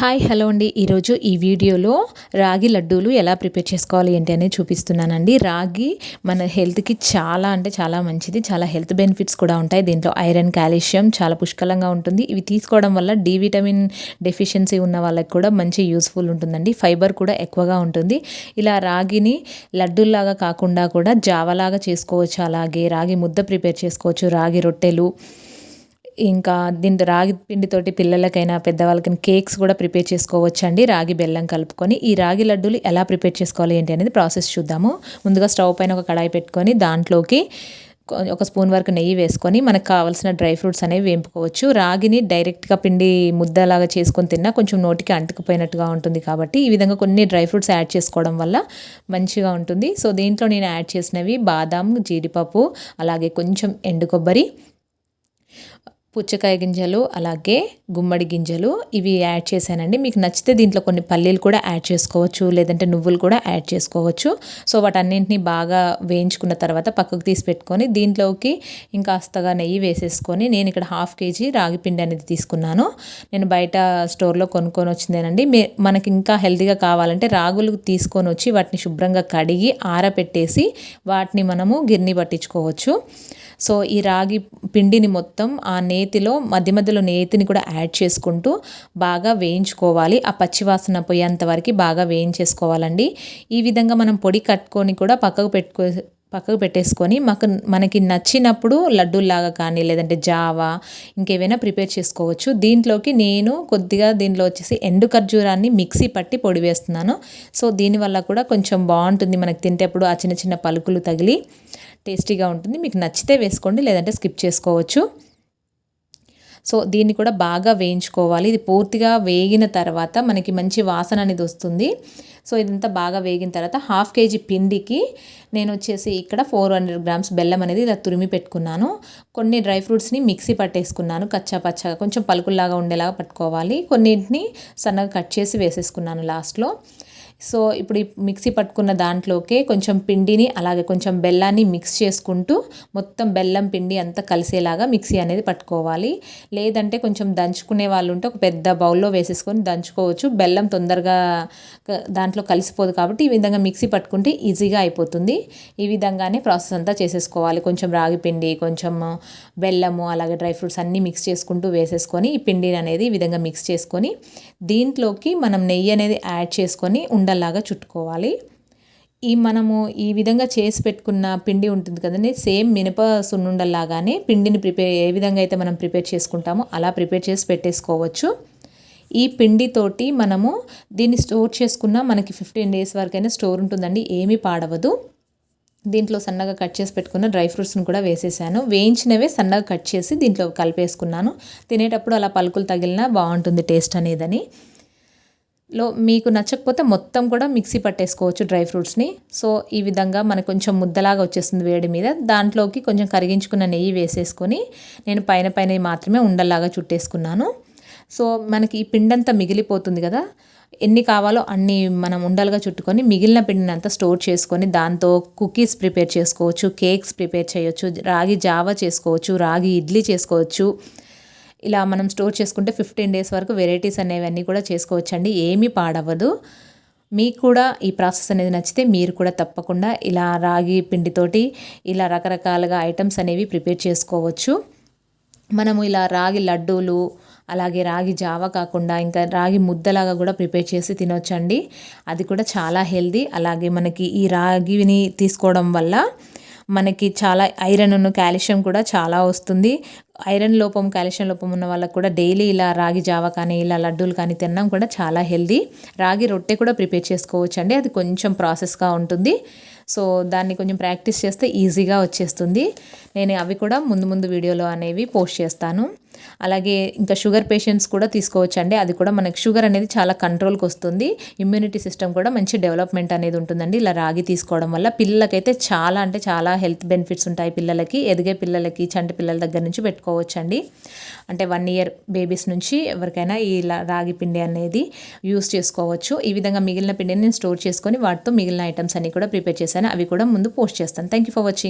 Hi hello అండి. ఈరోజు ఈ వీడియోలో రాగి లడ్డూలు ఎలా ప్రిపేర్ చేసుకోవాలి ఏంటి అనేది చూపిస్తున్నానండి. రాగి మన హెల్త్కి చాలా అంటే చాలా మంచిది. చాలా హెల్త్ బెనిఫిట్స్ కూడా ఉంటాయి. దీంట్లో ఐరన్ కాల్షియం చాలా పుష్కలంగా ఉంటుంది. ఇవి తీసుకోవడం వల్ల డి విటమిన్ డెఫిషియన్సీ ఉన్న వాళ్ళకి కూడా మంచి యూస్ఫుల్ ఉంటుందండి. ఫైబర్ కూడా ఎక్కువగా ఉంటుంది. ఇలా రాగిని లడ్డూల్లాగా కాకుండా కూడా జావలాగా చేసుకోవచ్చు. అలాగే రాగి ముద్ద ప్రిపేర్ చేసుకోవచ్చు. రాగి రొట్టెలు ఇంకా దీంతో రాగి పిండితోటి పిల్లలకైనా పెద్దవాళ్ళకైనా కేక్స్ కూడా ప్రిపేర్ చేసుకోవచ్చు అండి రాగి బెల్లం కలుపుకొని ఈ రాగి లడ్డూలు ఎలా ప్రిపేర్ చేసుకోవాలి ఏంటి అనేది ప్రాసెస్ చూద్దాము. ముందుగా స్టవ్ పైన ఒక కడాయి పెట్టుకొని దాంట్లోకి ఒక స్పూన్ వరకు నెయ్యి వేసుకొని మనకు కావాల్సిన డ్రై ఫ్రూట్స్ అనేవి వేపుకోవచ్చు. రాగిని డైరెక్ట్గా పిండి ముద్దలాగా చేసుకొని తిన్నా కొంచెం నోటికి అంటుకుపోయినట్టుగా ఉంటుంది కాబట్టి ఈ విధంగా కొన్ని డ్రై ఫ్రూట్స్ యాడ్ చేసుకోవడం వల్ల మంచిగా ఉంటుంది. సో దీంట్లో నేను యాడ్ చేసినవి బాదాం జీడిపప్పు అలాగే కొంచెం ఎండు కొబ్బరి పుచ్చకాయ గింజలు అలాగే గుమ్మడి గింజలు ఇవి యాడ్ చేశానండి. మీకు నచ్చితే దీంట్లో కొన్ని పల్లీలు కూడా యాడ్ చేసుకోవచ్చు లేదంటే నువ్వులు కూడా యాడ్ చేసుకోవచ్చు. సో వాటన్నింటినీ బాగా వేయించుకున్న తర్వాత పక్కకు తీసి పెట్టుకొని దీంట్లోకి ఇంకాస్తగా నెయ్యి వేసేసుకొని నేను ఇక్కడ హాఫ్ కేజీ రాగి పిండి అనేది తీసుకున్నాను. నేను బయట స్టోర్లో కొనుక్కొని వచ్చిందేనండి. మనకి ఇంకా హెల్తీగా కావాలంటే రాగులు తీసుకొని వచ్చి వాటిని శుభ్రంగా కడిగి ఆరపెట్టేసి వాటిని మనము గిర్ని పట్టించుకోవచ్చు. సో ఈ రాగి పిండిని మొత్తం ఆ నేతిలో మధ్య మధ్యలో నేతిని కూడా యాడ్ చేసుకుంటూ బాగా వేయించుకోవాలి. ఆ పచ్చివాసన పోయేంత వరకు బాగా వేయించేసుకోవాలండి. ఈ విధంగా మనం పొడి కట్టుకొని కూడా పక్కకు పెట్టుకో పక్కకు పెట్టేసుకొని మాకు మనకి నచ్చినప్పుడు లడ్డూల్లాగా కానీ లేదంటే జావా ఇంకేమైనా ప్రిపేర్ చేసుకోవచ్చు. దీంట్లోకి నేను కొద్దిగా దీంట్లో వచ్చేసి ఎండు ఖర్జూరాన్ని మిక్సీ పట్టి పొడి వేస్తున్నాను. సో దీనివల్ల కూడా కొంచెం బాగుంటుంది మనకి తింటేప్పుడు ఆ చిన్న చిన్న పలుకులు తగిలి టేస్టీగా ఉంటుంది. మీకు నచ్చితే వేసుకోండి లేదంటే స్కిప్ చేసుకోవచ్చు. సో దీన్ని కూడా బాగా వేయించుకోవాలి. ఇది పూర్తిగా వేగిన తర్వాత మనకి మంచి వాసన అనేది వస్తుంది. సో ఇదంతా బాగా వేగిన తర్వాత హాఫ్ కేజీ పిండికి నేను వచ్చేసి ఇక్కడ ఫోర్ హండ్రెడ్ గ్రామ్స్ బెల్లం అనేది ఇలా తురిమి పెట్టుకున్నాను. కొన్ని డ్రై ఫ్రూట్స్ని మిక్సీ పట్టేసుకున్నాను కచ్చా పచ్చగా కొంచెం పలుకుల్లాగా ఉండేలాగా పట్టుకోవాలి. కొన్నింటిని సన్నగా కట్ చేసి వేసేసుకున్నాను లాస్ట్లో. సో ఇప్పుడు ఈ మిక్సీ పట్టుకున్న దాంట్లోకి కొంచెం పిండిని అలాగే కొంచెం బెల్లాన్ని మిక్స్ చేసుకుంటూ మొత్తం బెల్లం పిండి అంతా కలిసేలాగా మిక్సీ అనేది పట్టుకోవాలి. లేదంటే కొంచెం దంచుకునే వాళ్ళు ఉంటే ఒక పెద్ద బౌల్లో వేసేసుకొని దంచుకోవచ్చు. బెల్లం తొందరగా దాంట్లో కలిసిపోదు కాబట్టి ఈ విధంగా మిక్సీ పట్టుకుంటే ఈజీగా అయిపోతుంది. ఈ విధంగానే ప్రాసెస్ అంతా చేసేసుకోవాలి. కొంచెం రాగి పిండి కొంచెం బెల్లము అలాగే డ్రై ఫ్రూట్స్ అన్నీ మిక్స్ చేసుకుంటూ వేసేసుకొని ఈ పిండిని అనేది ఈ విధంగా మిక్స్ చేసుకొని దీంట్లోకి మనం నెయ్యి అనేది యాడ్ చేసుకొని ఉండ ఉండల్లాగా చుట్టుకోవాలి. ఈ మనము ఈ విధంగా చేసి పెట్టుకున్న పిండి ఉంటుంది కదండి సేమ్ మినప సున్నుండల్లాగానే పిండిని ప్రిపేర్ ఏ విధంగా అయితే మనం ప్రిపేర్ చేసుకుంటామో అలా ప్రిపేర్ చేసి పెట్టేసుకోవచ్చు. ఈ పిండితోటి మనము దీన్ని స్టోర్ చేసుకున్న మనకి ఫిఫ్టీన్ డేస్ వరకైనా స్టోర్ ఉంటుందండి ఏమీ పాడవదు. దీంట్లో సన్నగా కట్ చేసి పెట్టుకున్న డ్రై ఫ్రూట్స్ని కూడా వేసేసాను. వేయించినవే సన్నగా కట్ చేసి దీంట్లో కలిపేసుకున్నాను. తినేటప్పుడు అలా పలుకులు తగిలినా బాగుంటుంది టేస్ట్ అనేదని. లో మీకు నచ్చకపోతే మొత్తం కూడా మిక్సీ పట్టేసుకోవచ్చు డ్రై ఫ్రూట్స్ని. సో ఈ విధంగా మనకు కొంచెం ముద్దలాగా వచ్చేస్తుంది వేడి మీద. దాంట్లోకి కొంచెం కరిగించుకున్న నెయ్యి వేసేసుకొని నేను పైన పైన మాత్రమే ఉండలాగా చుట్టేసుకున్నాను. సో మనకి ఈ పిండంతా మిగిలిపోతుంది కదా. ఎన్ని కావాలో అన్ని మనం ఉండలుగా చుట్టుకొని మిగిలిన పిండిని అంతా స్టోర్ చేసుకొని దాంతో కుకీస్ ప్రిపేర్ చేసుకోవచ్చు కేక్స్ ప్రిపేర్ చేయొచ్చు రాగి జావా చేసుకోవచ్చు రాగి ఇడ్లీ చేసుకోవచ్చు ఇలా మనం స్టోర్ చేసుకుంటే ఫిఫ్టీన్ డేస్ వరకు వెరైటీస్ అనేవన్నీ కూడా చేసుకోవచ్చండి. ఏమీ పాడవదు మీకు కూడా ఈ ప్రాసెస్ అనేది నచ్చితే మీరు కూడా తప్పకుండా ఇలా రాగి పిండితోటి ఇలా రకరకాలుగా ఐటమ్స్ అనేవి ప్రిపేర్ చేసుకోవచ్చు. మనము ఇలా రాగి లడ్డూలు అలాగే రాగి జావ కాకుండా ఇంకా రాగి ముద్దలాగా కూడా ప్రిపేర్ చేసి తినొచ్చండి. అది కూడా చాలా హెల్దీ. అలాగే మనకి ఈ రాగిని తీసుకోవడం వల్ల మనకి చాలా ఐరన్ కాల్షియం కూడా చాలా వస్తుంది. ఐరన్ లోపం కాల్షియం లోపం ఉన్న వాళ్ళకు కూడా డైలీ ఇలా రాగి జావ కానీ ఇలా లడ్డూలు కానీ తినడం కూడా చాలా హెల్దీ. రాగి రొట్టె కూడా ప్రిపేర్ చేసుకోవచ్చు అండి అది కొంచెం ప్రాసెస్గా ఉంటుంది. సో దాన్ని కొంచెం ప్రాక్టీస్ చేస్తే ఈజీగా వచ్చేస్తుంది. నేను అవి కూడా ముందు ముందు వీడియోలో అనేవి పోస్ట్ చేస్తాను. అలాగే ఇంకా షుగర్ పేషెంట్స్ కూడా తీసుకోవచ్చండి. అది కూడా మనకి షుగర్ అనేది చాలా కంట్రోల్కి వస్తుంది. ఇమ్యూనిటీ సిస్టమ్ కూడా మంచి డెవలప్మెంట్ అనేది ఉంటుందండి. ఇలా రాగి తీసుకోవడం వల్ల పిల్లలకైతే చాలా అంటే చాలా హెల్త్ బెనిఫిట్స్ ఉంటాయి పిల్లలకి. ఎదిగే పిల్లలకి చంటి పిల్లల దగ్గర నుంచి పెట్టుకోవచ్చండి. అంటే వన్ ఇయర్ బేబీస్ నుంచి ఎవరికైనా ఈ రాగి పిండి అనేది యూస్ చేసుకోవచ్చు. ఈ విధంగా మిగిలిన పిండిని నేను స్టోర్ చేసుకొని వాటితో మిగిలిన ఐటమ్స్ అన్ని కూడా ప్రిపేర్ చేశాను. అవి కూడా ముందు పోస్ట్ చేస్తాను. Thank you for watching.